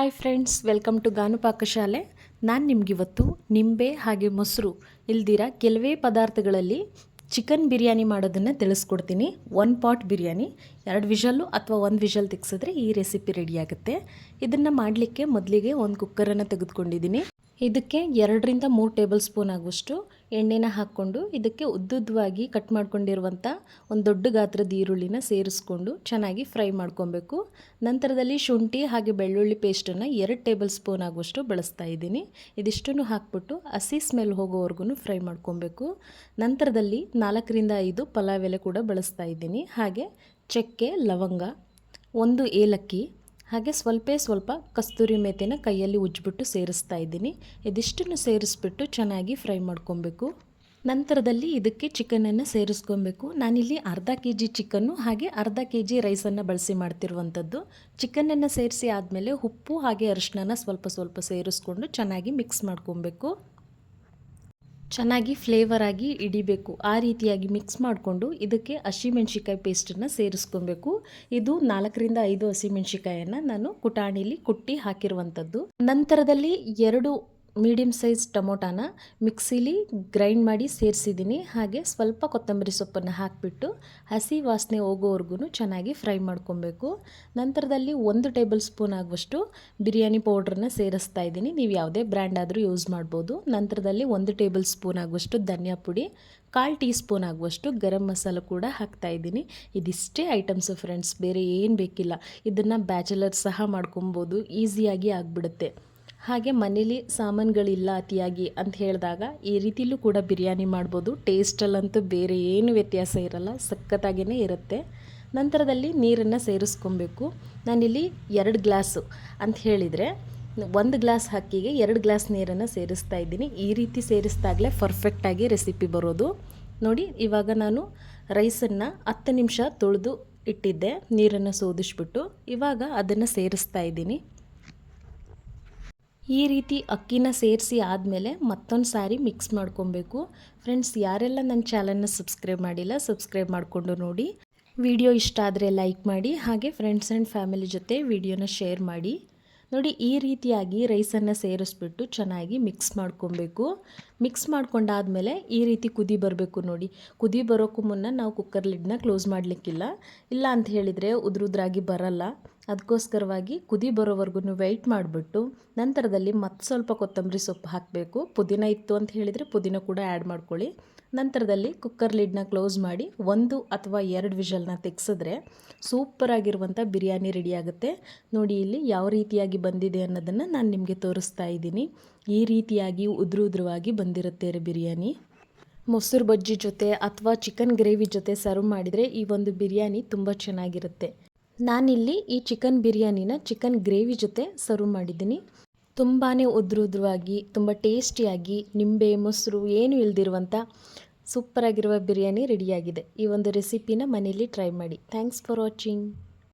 Hi friends welcome to Ganu ಪಾಕಶಾಲೆ ನಾನು ನಿಮಗಿವತ್ತು ನಿಂಬೆ ಹಾಗೆ ಮೊಸರು, ಇಲ್ದಿರ ಕೆಲವೇ ಪದಾರ್ಥಗಳಲ್ಲಿ ಚಿಕನ್ ಬಿರಿಯಾನಿ ಮಾಡೋದನ್ನು ತಿಳಿಸ್ಕೊಡ್ತೀನಿ. ಒನ್ ಪಾಟ್ ಬಿರಿಯಾನಿ, ಎರಡು ವಿಷಲ್ಲು ಅಥವಾ ಒಂದು ವಿಷಲ್ ತೆಗ್ಸಿದ್ರೆ ಈ ರೆಸಿಪಿ ರೆಡಿಯಾಗುತ್ತೆ ಇದನ್ನು ಮಾಡಲಿಕ್ಕೆ ಮೊದಲಿಗೆ ಒಂದು ಕುಕ್ಕರನ್ನು ತೆಗೆದುಕೊಂಡಿದ್ದೀನಿ. ಇದಕ್ಕೆ ಎರಡರಿಂದ ಮೂರು ಟೇಬಲ್ ಸ್ಪೂನ್ ಆಗುವಷ್ಟು ಎಣ್ಣೆನ ಹಾಕ್ಕೊಂಡು ಇದಕ್ಕೆ ಉದ್ದುದ್ದವಾಗಿ ಕಟ್ ಮಾಡ್ಕೊಂಡಿರುವಂಥ ಒಂದು ದೊಡ್ಡ ಗಾತ್ರದ ಈರುಳ್ಳಿನ ಸೇರಿಸ್ಕೊಂಡು ಚೆನ್ನಾಗಿ ಫ್ರೈ ಮಾಡ್ಕೊಬೇಕು. ನಂತರದಲ್ಲಿ ಶುಂಠಿ ಹಾಗೆ ಬೆಳ್ಳುಳ್ಳಿ ಪೇಸ್ಟನ್ನು ಎರಡು ಟೇಬಲ್ ಸ್ಪೂನ್ ಆಗುವಷ್ಟು ಬಳಸ್ತಾ ಇದ್ದೀನಿ. ಇದಿಷ್ಟನ್ನು ಹಾಕ್ಬಿಟ್ಟು ಹಸಿ ಸ್ಮೆಲ್ ಹೋಗೋವರೆಗೂ ಫ್ರೈ ಮಾಡ್ಕೊಬೇಕು. ನಂತರದಲ್ಲಿ ನಾಲ್ಕರಿಂದ ಐದು ಪಲಾವ್ ಎಲೆ ಕೂಡ ಬಳಸ್ತಾ ಇದ್ದೀನಿ. ಹಾಗೆ ಚಕ್ಕೆ, ಲವಂಗ, ಒಂದು ಏಲಕ್ಕಿ ಹಾಗೆ ಸ್ವಲ್ಪ ಸ್ವಲ್ಪ ಕಸ್ತೂರಿ ಮೇಥಿನ ಕೈಯಲ್ಲಿ ಉಜ್ಜಿಬಿಟ್ಟು ಸೇರಿಸ್ತಾ ಇದ್ದೀನಿ. ಇದಿಷ್ಟನ್ನು ಸೇರಿಸ್ಬಿಟ್ಟು ಚೆನ್ನಾಗಿ ಫ್ರೈ ಮಾಡ್ಕೊಬೇಕು. ನಂತರದಲ್ಲಿ ಇದಕ್ಕೆ ಚಿಕನನ್ನು ಸೇರಿಸ್ಕೊಬೇಕು. ನಾನಿಲ್ಲಿ ಅರ್ಧ ಕೆ ಜಿ ಚಿಕನ್ನು ಹಾಗೆ ಅರ್ಧ ಕೆ ಜಿ ರೈಸನ್ನು ಬಳಸಿ ಮಾಡ್ತಿರುವಂಥದ್ದು. ಚಿಕನನ್ನು ಸೇರಿಸಿ ಆದಮೇಲೆ ಉಪ್ಪು ಹಾಗೆ ಅರಿಶಿನ ಸ್ವಲ್ಪ ಸ್ವಲ್ಪ ಸೇರಿಸ್ಕೊಂಡು ಚೆನ್ನಾಗಿ ಮಿಕ್ಸ್ ಮಾಡ್ಕೊಬೇಕು. ಚೆನ್ನಾಗಿ ಫ್ಲೇವರ್ ಆಗಿ ಇಡಿಬೇಕು ಆ ರೀತಿಯಾಗಿ ಮಿಕ್ಸ್ ಮಾಡಿಕೊಂಡು ಇದಕ್ಕೆ ಹಸಿಮೆಣ್ಸಿಕಾಯಿ ಪೇಸ್ಟನ್ನು ಸೇರಿಸ್ಕೊಬೇಕು. ಇದು ನಾಲ್ಕರಿಂದ ಐದು ಹಸಿಮೆಣ್ಸಿಕಾಯನ್ನು ನಾನು ಕುಟಾಣಿಲಿ ಕುಟ್ಟಿ ಹಾಕಿರುವಂಥದ್ದು ನಂತರದಲ್ಲಿ ಎರಡು ಮೀಡಿಯಮ್ ಸೈಜ್ ಟೊಮೊಟಾನ ಮಿಕ್ಸಿಲಿ ಗ್ರೈಂಡ್ ಮಾಡಿ ಸೇರಿಸಿದ್ದೀನಿ. ಹಾಗೆ ಸ್ವಲ್ಪ ಕೊತ್ತಂಬರಿ ಸೊಪ್ಪನ್ನು ಹಾಕಿಬಿಟ್ಟು ಹಸಿ ವಾಸನೆ ಹೋಗೋವರೆಗೂ ಚೆನ್ನಾಗಿ ಫ್ರೈ ಮಾಡ್ಕೊಬೇಕು. ನಂತರದಲ್ಲಿ ಒಂದು ಟೇಬಲ್ ಸ್ಪೂನ್ ಆಗುವಷ್ಟು ಬಿರಿಯಾನಿ ಪೌಡ್ರನ್ನ ಸೇರಿಸ್ತಾ ಇದ್ದೀನಿ. ನೀವು ಯಾವುದೇ ಬ್ರ್ಯಾಂಡ್ ಆದರೂ ಯೂಸ್ ಮಾಡ್ಬೋದು. ನಂತರದಲ್ಲಿ ಒಂದು ಟೇಬಲ್ ಸ್ಪೂನ್ ಆಗುವಷ್ಟು ಧನಿಯಾ ಪುಡಿ, ಕಾಲು ಟೀ ಸ್ಪೂನ್ ಆಗುವಷ್ಟು ಗರಂ ಮಸಾಲ ಕೂಡ ಹಾಕ್ತಾ ಇದ್ದೀನಿ. ಇದಿಷ್ಟೇ ಐಟಮ್ಸು ಫ್ರೆಂಡ್ಸ್, ಬೇರೆ ಏನು ಬೇಕಿಲ್ಲ. ಇದನ್ನು ಬ್ಯಾಚಲರ್ ಸಹ ಮಾಡ್ಕೊಬೋದು. ಈಸಿಯಾಗಿ ಆಗಿಬಿಡುತ್ತೆ. ಹಾಗೆ ಮನೇಲಿ ಸಾಮಾನುಗಳಿಲ್ಲ ಅತಿಯಾಗಿ ಅಂತ ಹೇಳಿದಾಗ ಈ ರೀತಿಲೂ ಕೂಡ ಬಿರಿಯಾನಿ ಮಾಡ್ಬೋದು. ಟೇಸ್ಟಲ್ಲಂತೂ ಬೇರೆ ಏನು ವ್ಯತ್ಯಾಸ ಇರಲ್ಲ ಸಖತ್ತಾಗೇ ಇರುತ್ತೆ. ನಂತರದಲ್ಲಿ ನೀರನ್ನು ಸೇರಿಸ್ಕೊಬೇಕು. ನಾನಿಲ್ಲಿ ಎರಡು ಗ್ಲಾಸು ಅಂತ ಹೇಳಿದರೆ, ಒಂದು ಗ್ಲಾಸ್ ಹಕ್ಕಿಗೆ ಎರಡು ಗ್ಲಾಸ್ ನೀರನ್ನು ಸೇರಿಸ್ತಾ ಇದ್ದೀನಿ. ಈ ರೀತಿ ಸೇರಿಸಿದಾಗಲೇ ಪರ್ಫೆಕ್ಟಾಗಿ ರೆಸಿಪಿ ಬರೋದು. ನೋಡಿ, ಇವಾಗ ನಾನು ರೈಸನ್ನು ಹತ್ತು ನಿಮಿಷ ತೊಳೆದು ಇಟ್ಟಿದ್ದೆ, ನೀರನ್ನು ಸೋದಿಸ್ಬಿಟ್ಟು. ಇವಾಗ ಅದನ್ನು ಸೇರಿಸ್ತಾ ಇದ್ದೀನಿ. ಈ ರೀತಿ ಅಕ್ಕಿನ ಸೇರಿಸಿ ಆದಮೇಲೆ ಮತ್ತೊಂದು ಸಾರಿ ಮಿಕ್ಸ್ ಮಾಡ್ಕೊಬೇಕು. ಫ್ರೆಂಡ್ಸ್ ಯಾರೆಲ್ಲ ನನ್ನ ಚಾನಲ್ನ ಸಬ್ಸ್ಕ್ರೈಬ್ ಮಾಡಿಲ್ಲ ಸಬ್ಸ್ಕ್ರೈಬ್ ಮಾಡಿಕೊಂಡು ನೋಡಿ. ವಿಡಿಯೋ ಇಷ್ಟ ಆದರೆ ಲೈಕ್ ಮಾಡಿ, ಹಾಗೆ ಫ್ರೆಂಡ್ಸ್ ಆ್ಯಂಡ್ ಫ್ಯಾಮಿಲಿ ಜೊತೆ ವಿಡಿಯೋನ ಶೇರ್ ಮಾಡಿ. ನೋಡಿ, ಈ ರೀತಿಯಾಗಿ ರೈಸನ್ನು ಸೇರಿಸ್ಬಿಟ್ಟು ಚೆನ್ನಾಗಿ ಮಿಕ್ಸ್ ಮಾಡ್ಕೊಬೇಕು. ಮಿಕ್ಸ್ ಮಾಡ್ಕೊಂಡಾದಮೇಲೆ ಈ ರೀತಿ ಕುದಿ ಬರಬೇಕು ನೋಡಿ. ಕುದಿ ಬರೋಕ್ಕೂ ಮುನ್ನ ನಾವು ಕುಕ್ಕರ್ ಲಿಡ್ನ ಕ್ಲೋಸ್ ಮಾಡಲಿಕ್ಕಿಲ್ಲ. ಇಲ್ಲ ಅಂತ ಹೇಳಿದರೆ ಉದ್ರುದ್ರಾಗಿ ಬರಲ್ಲ. ಅದಕ್ಕೋಸ್ಕರವಾಗಿ ಕುದಿ ಬರೋವರೆಗೂ ವೆಯ್ಟ್ ಮಾಡಿಬಿಟ್ಟು ನಂತರದಲ್ಲಿ ಮತ್ತೆ ಸ್ವಲ್ಪ ಕೊತ್ತಂಬರಿ ಸೊಪ್ಪು ಹಾಕಬೇಕು. ಪುದೀನ ಇತ್ತು ಅಂತ ಹೇಳಿದರೆ ಪುದೀನ ಕೂಡ ಆ್ಯಡ್ ಮಾಡ್ಕೊಳ್ಳಿ. ನಂತರದಲ್ಲಿ ಕುಕ್ಕರ್ ಲಿಡ್ನ ಕ್ಲೋಸ್ ಮಾಡಿ ಒಂದು ಅಥವಾ ಎರಡು ವಿಷಲ್ನ ತೆಗೆಸಿದ್ರೆ ಸೂಪರಾಗಿರುವಂಥ ಬಿರಿಯಾನಿ ರೆಡಿ ಆಗುತ್ತೆ. ನೋಡಿ ಇಲ್ಲಿ ಯಾವ ರೀತಿಯಾಗಿ ಬಂದಿದೆ ಅನ್ನೋದನ್ನು ನಾನು ನಿಮಗೆ ತೋರಿಸ್ತಾ ಇದ್ದೀನಿ. ಈ ರೀತಿಯಾಗಿ ಉದ್ರು ಉದ್ರವಾಗಿ ಬಂದಿರುತ್ತೆ ಬಿರಿಯಾನಿ. ಮೊಸರು ಬಜ್ಜಿ ಜೊತೆ ಅಥವಾ ಚಿಕನ್ ಗ್ರೇವಿ ಜೊತೆ ಸರ್ವ್ ಮಾಡಿದರೆ ಈ ಒಂದು ಬಿರಿಯಾನಿ ತುಂಬ ಚೆನ್ನಾಗಿರುತ್ತೆ. ನಾನಿಲ್ಲಿ ಈ ಚಿಕನ್ ಬಿರಿಯಾನಿನ ಚಿಕನ್ ಗ್ರೇವಿ ಜೊತೆ ಸರ್ವ್ ಮಾಡಿದ್ದೀನಿ. ತುಂಬಾ ಉದ್ರು ಉದ್ರವಾಗಿ ತುಂಬ ಟೇಸ್ಟಿಯಾಗಿ, ನಿಂಬೆ, ಮೊಸರು, ಏನು ಇಲ್ದಿರುವಂಥ ಸೂಪರಾಗಿರುವ ಬಿರಿಯಾನಿ ರೆಡಿಯಾಗಿದೆ. ಈ ಒಂದು ರೆಸಿಪಿನ ಮನೇಲಿ ಟ್ರೈ ಮಾಡಿ. Thanks for watching.